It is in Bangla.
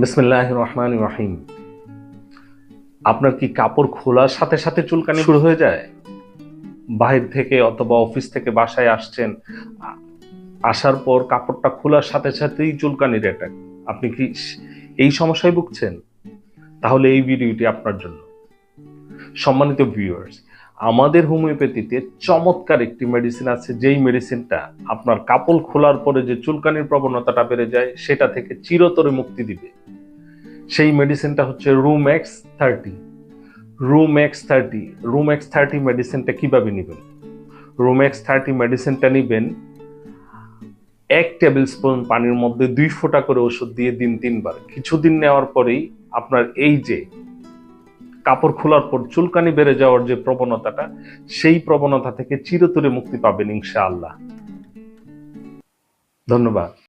বিসমিল্লাহ রহমান রহিম। আপনার কি কাপড় খোলার সাথে সাথে চুলকানি শুরু হয়ে যায়? বাহির থেকে অথবা অফিস থেকে বাসায় আসছেন, আসার পর কাপড়টা খোলার সাথে সাথেই চুলকানির অ্যাটাক আপনি কি এই সমস্যায় ভুগছেন? তাহলে এই ভিডিওটি আপনার জন্য। সম্মানিত ভিউয়ার্স আমাদের হোমিওপ্যাথিতে চমৎকার একটি মেডিসিন আছে, যেই মেডিসিনটা আপনার কাপড় খোলার পরে যে চুলকানির প্রবণতাটা বেড়ে যায়, সেটা থেকে চিরতরে মুক্তি দিবে। সেই মেডিসিনটা হচ্ছে Rumex thirty Rumex thirty Rumex thirty মেডিসিনটা কীভাবে নেবেন? রুম এক্স থার্টি মেডিসিনটা নেবেন এক টেবিল স্পুন পানির মধ্যে দুই ফোঁটা করে ওষুধ দিয়ে দিন তিনবার। কিছুদিন নেওয়ার পরেই আপনার এই যে কাপড় খোলার পর চুলকানি বেড়ে যাওয়ার যে প্রবণতাটা, সেই প্রবণতা থেকে চিরতরে মুক্তি পাবেন ইনশাআল্লাহ। ধন্যবাদ।